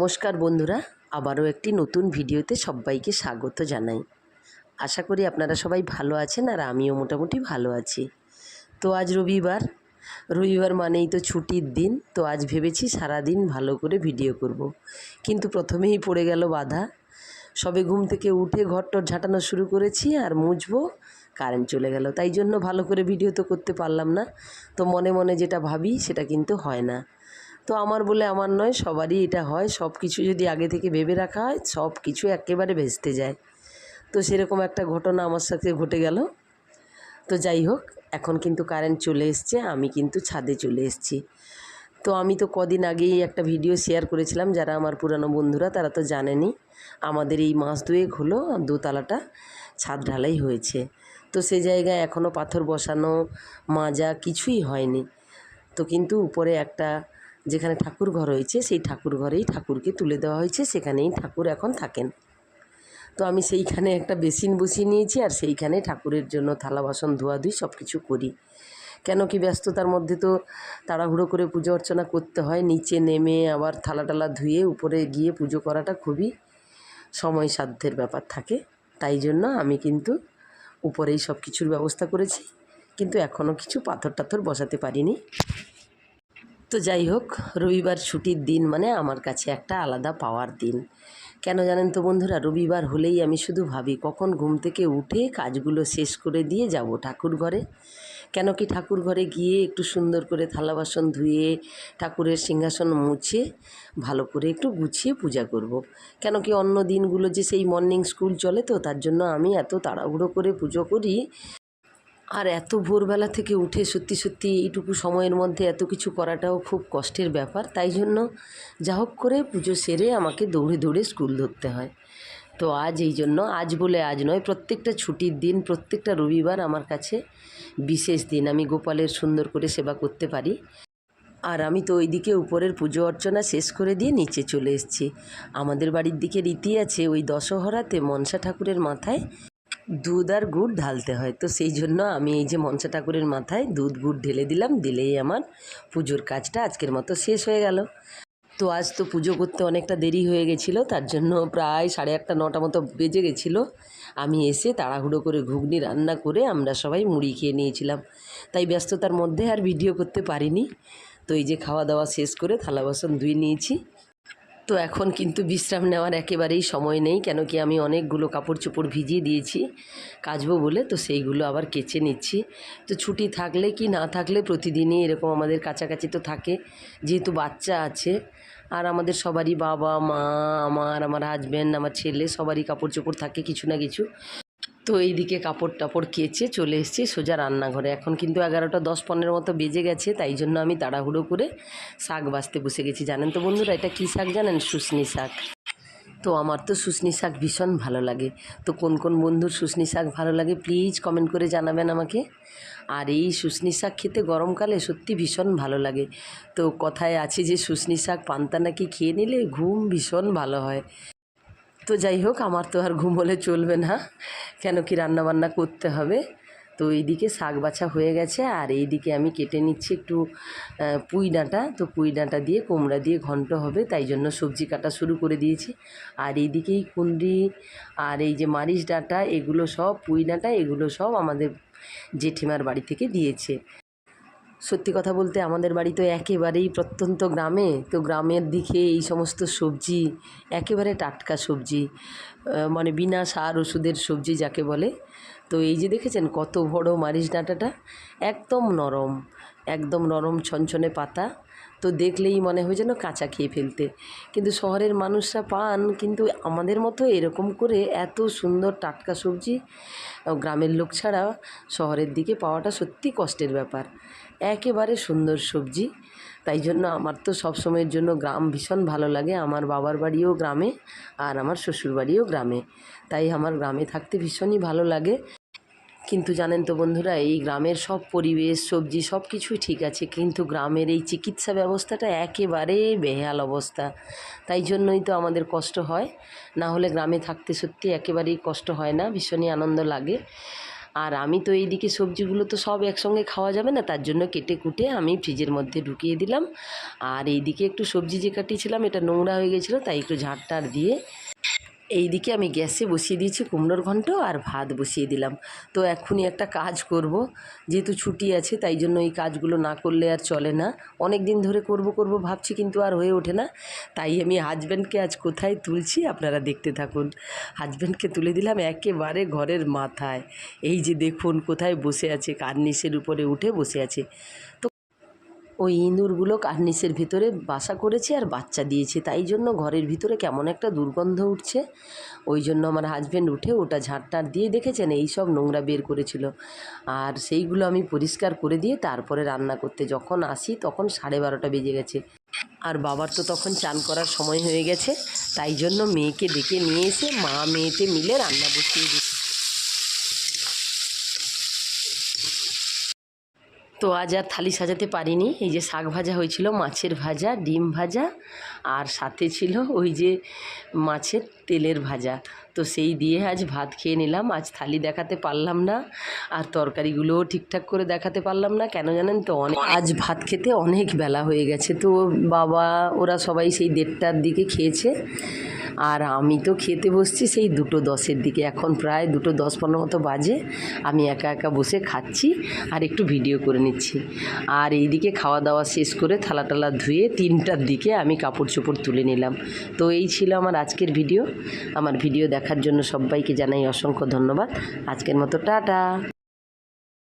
নমস্কার বন্ধুরা, আবারও একটি নতুন ভিডিওতে সবাইকে স্বাগত জানাই। আশা করি আপনারা সবাই ভালো আছেন আর আমিও মোটামুটি ভালো আছি। তো আজ রবিবার রবিবার মানেই তো ছুটির দিন, তো আজ ভেবেছি সারাদিন ভালো করে ভিডিও করব। কিন্তু প্রথমেই পড়ে গেল বাধা। সবে ঘুম থেকে উঠে ঘরটর ঝাঁটানো শুরু করেছি আর মুছবো, কারেন্ট চলে গেল। তাই জন্য ভালো করে ভিডিও তো করতে পারলাম না। তো মনে মনে যেটা ভাবি, সেটা কিন্তু হয় না। তো আমার বলে আমার নয়, সবারই এটা হয়। সব কিছু যদি আগে থেকে ভেবে রাখা হয়, সব কিছু একেবারে ভেস্তে যায়। তো সেরকম একটা ঘটনা আমার সাথে ঘটে গেল। তো যাই হোক, এখন কিন্তু কারেন্ট চলে এসছে, আমি কিন্তু ছাদে চলে এসেছি। তো আমি তো কদিন আগেই একটা ভিডিও শেয়ার করেছিলাম, যারা আমার পুরানো বন্ধুরা তারা তো জানেনি। আমাদের এই মাস দুয়েক হলো, দোতলাটা ছাদ ঢালাই হয়েছে। তো সে জায়গায় এখনও পাথর বসানো, মাজা কিছুই হয়নি। তো কিন্তু উপরে একটা যেখানে ঠাকুর ঘর হয়েছে সেই ঠাকুর ঘরেই ঠাকুরকে তুলে দেওয়া হয়েছে। সেখানেই ঠাকুর এখন থাকেন। তো আমি সেইখানে একটা বেসিন বসিয়ে নিয়েছি আর সেইখানে ঠাকুরের জন্য থালা, বাসন ধোয়াধুই সব কিছু করি। কেন কি ব্যস্ততার মধ্যে তো তাড়াহুড়ো করে পুজো অর্চনা করতে হয়। নিচে নেমে আবার থালা টালা ধুয়ে উপরে গিয়ে পুজো করাটা খুবই সময় সাধ্যের ব্যাপার থাকে। তাই জন্য আমি কিন্তু উপরেই সব কিছুর ব্যবস্থা করেছি। কিন্তু এখনও কিছু পাথর টাথর বসাতে পারিনি। তো যাই হোক, রবিবার ছুটির দিন মানে আমার কাছে একটা আলাদা পাওয়ার দিন কেন জানেন তো বন্ধুরা, রবিবার হলেই আমি শুধু ভাবি কখন ঘুম থেকে উঠে কাজগুলো শেষ করে দিয়ে যাব ঠাকুর ঘরে কেন কি ঠাকুর ঘরে গিয়ে একটু সুন্দর করে থালা বাসন ধুয়ে ঠাকুরের সিংহাসন মুছে ভালো করে একটু গুছিয়ে পূজা করব। কেন কি অন্য দিনগুলো যে সেই মর্নিং স্কুল চলে তো, তার জন্য আমি এত তাড়াহুড়ো করে পুজো করি আর এত ভোরবেলা থেকে উঠে সত্যি সত্যি এইটুকু সময়ের মধ্যে এত কিছু করাটাও খুব কষ্টের ব্যাপার। তাই জন্য যা হোক করে পুজো সেরে আমাকে দৌড়ে দৌড়ে স্কুল ধরতে হয়। তো আজ এই জন্য, আজ বলে আজ নয়, প্রত্যেকটা ছুটির দিন, প্রত্যেকটা রবিবার আমার কাছে বিশেষ দিন। আমি গোপালের সুন্দর করে সেবা করতে পারি। আর আমি তো ওইদিকে উপরের পুজো অর্চনা শেষ করে দিয়ে নিচে চলে এসেছি। আমাদের বাড়ির দিকে রীতি আছে, ওই দশহরাতে মনসা ঠাকুরের মাথায় দুধ আর গুড় ঢালতে হয়। তো সেই জন্য আমি এই যে মনসা ঠাকুরের মাথায় দুধ গুড় ঢেলে দিলাম, দিলেই আমার পুজোর কাজটা আজকের মতো শেষ হয়ে গেল। তো আজ তো পুজো করতে অনেকটা দেরি হয়ে গেছিল, তার জন্য প্রায় সাড়ে আটটা, নটা মতো বেজে গেছিল। আমি এসে তাড়াহুড়ো করে ঘুগনি রান্না করে আমরা সবাই মুড়ি খেয়ে নিয়েছিলাম। তাই ব্যস্ততার মধ্যে আর ভিডিও করতে পারিনি। তো এই যে খাওয়া দাওয়া শেষ করে থালা বাসন ধুয়ে নিয়েছি। তো এখন কিন্তু বিশ্রাম নেওয়ার একেবারেই সময় নেই, কেন কি আমি অনেকগুলো কাপড় চোপড় ভিজিয়ে দিয়েছি, কাচবো বলে, তো সেইগুলো আবার কেচে নিচ্ছি। তো ছুটি থাকলে কি না থাকলে প্রতিদিনই এরকম আমাদের কাছাকাছি তো থাকে, যেহেতু বাচ্চা আছে, আর আমাদের সবারই বাবা, মা, আমার আমার হাজব্যান্ড আমার ছেলে, সবারই কাপড় চোপড় থাকে কিছু না কিছু। তো এইদিকে কাপড় টাপড় কেচে চলে এসেছি সোজা রান্নাঘরে। এখন কিন্তু এগারোটা দশ পনেরো মতো বেজে গেছে, তাই জন্য আমি তাড়াহুড়ো করে শাক বাছতে বসে গেছি। জানেন তো বন্ধুরা, এটা কী শাক জানেন? শুশনি শাক। তো আমার তো শুশনি শাক ভীষণ ভালো লাগে। তো কোন কোন বন্ধুর শুশনি শাক ভালো লাগে প্লিজ কমেন্ট করে জানাবেন আমাকে। আর এই শুশনি শাক খেতে গরমকালে সত্যি ভীষণ ভালো লাগে। তো কথায় আছে যে, শুশনি শাক পান্তা নাকি খেয়ে নিলে ঘুম ভীষণ ভালো হয়। তো যাই হোক, আমার তো আর ঘুম হলে চলবে না। কেন কি রান্না বান্না করতে হবে? তো এইদিকে শাক বাছা হয়ে গেছে, আর এইদিকে আমি কেটে নিচ্ছি একটু পুঁই ডাঁটা। তো পুঁই ডাঁটা দিয়ে কুমড়া দিয়ে ঘন্ট হবে, তাই জন্য সবজি কাটা শুরু করে দিয়েছি। আর এইদিকেই কুন্ডি আর এই যে মারিচ ডাঁটা, এগুলো সব পুঁই ডাঁটা, এগুলো সব আমাদের জেঠিমার বাড়ি থেকে দিয়েছে। সত্যি কথা বলতে আমাদের বাড়ি তো একেবারেই প্রত্যন্ত গ্রামে। তো গ্রামের দিকে এই সমস্ত সবজি, একেবারে টাটকা সবজি মানে বিনা সার ওষুধের সবজি যাকে বলে। তো এই যে দেখেছেন কত বড় মারিচ ডাঁটাটা? একদম নরম একদম নরম ছনছনে পাতা। তো দেখলেই মনে হয় যেন কাঁচা খেয়ে ফেলতে। কিন্তু শহরের মানুষরা পান, কিন্তু আমাদের মতো এরকম করে এত সুন্দর টাটকা সবজি গ্রামের লোক ছাড়া শহরের দিকে পাওয়াটা সত্যি কষ্টের ব্যাপার। একেবারে সুন্দর সবজি। তাই জন্য আমার তো সব সময়ের জন্য গ্রাম ভীষণ ভালো লাগে। আমার বাবার বাড়িও গ্রামে আর আমার শ্বশুর বাড়িও গ্রামে। তাই আমার গ্রামে থাকতে ভীষণই ভালো লাগে। কিন্তু জানেন তো বন্ধুরা, এই গ্রামের সব পরিবেশ, সবজি সব কিছুই ঠিক আছে, কিন্তু গ্রামের এই চিকিৎসা ব্যবস্থাটা একেবারে বেহাল অবস্থা। তাই জন্যই তো আমাদের কষ্ট হয়। না হলে গ্রামে থাকতে সত্যি একেবারেই কষ্ট হয় না, ভীষণই আনন্দ লাগে। আর আমি তো এইদিকে সবজিগুলো তো সব একসঙ্গে খাওয়া যাবে না, তার জন্য কেটে কুটে আমি ফ্রিজের মধ্যে ঢুকিয়ে দিলাম। আর এইদিকে একটু সবজি যে কাটিয়েছিলাম, এটা নোংরা হয়ে গেছিল, তাই একটু ঝাড় টাড় দিয়ে এইদিকে আমি গ্যাসে বসিয়ে দিয়েছি কুমড়োর ঘন্ট আর ভাত বসিয়ে দিলাম। তো এক্ষুনি একটা কাজ করব। যেহেতু ছুটি আছে, তাই জন্য এই কাজগুলো না করলে আর চলে না। অনেক দিন ধরে করব করব ভাবছি, কিন্তু আর হয়ে ওঠে না। তাই আমি হাজব্যান্ডকে আজ কোথায় তুলছি আপনারা দেখতে থাকুন। হাজব্যান্ডকে তুলে দিলাম একেবারে ঘরের মাথায়। এই যে দেখুন কোথায় বসে আছে কার্নিসের উপরে উঠে বসে আছে। তো ওই ইঁদুরগুলো কার্নিসের ভিতরে বাসা করেছে আর বাচ্চা দিয়েছে। তাই জন্য ঘরের ভিতরে কেমন একটা দুর্গন্ধ উঠছে। ওই জন্য আমার হাজব্যান্ড উঠে ওটা ঝাঁটটার দিয়ে দেখেছেন, এই সব নোংরা বের করেছিল। আর সেইগুলো আমি পরিষ্কার করে দিয়ে তারপরে রান্না করতে যখন আসি তখন সাড়ে বারোটা বেজে গেছে। আর বাবার তো তখন চান করার সময় হয়ে গেছে, তাই জন্য মেয়েকে ডেকে নিয়ে এসে মা মেয়েতে মিলে রান্না বসিয়ে দিই তো আজ আর থালি সাজাতে পারিনি। এই যে শাক ভাজা হয়েছিল, মাছের ভাজা, ডিম ভাজা, আর সাথে ছিল ওই যে মাছের তেলের ভাজা। তো সেই দিয়ে আজ ভাত খেয়ে নিলাম। আজ থালি দেখাতে পারলাম না, আর তরকারিগুলোও ঠিকঠাক করে দেখাতে পারলাম না। কেন জানেন তো, অনেক আজ ভাত খেতে অনেক বেলা হয়ে গেছে। তো বাবা, ওরা সবাই সেই দেড়টার দিকে খেয়েছে। আর আমি তো খেতে বসছি সেই দুটো দশের দিকে। এখন প্রায় দুটো দশ পনেরো মতো বাজে। আমি একা একা বসে খাচ্ছি আর একটু ভিডিও করে নিচ্ছি। আর এইদিকে খাওয়া দাওয়া শেষ করে থালা টালা ধুয়ে তিনটার দিকে আমি কাপড় চোপড় তুলে নিলাম। তো এই ছিল আমার আজকের ভিডিও। আমার ভিডিও দেখার জন্য সবাইকে জানাই অসংখ্য ধন্যবাদ। আজকের মতো টাটা।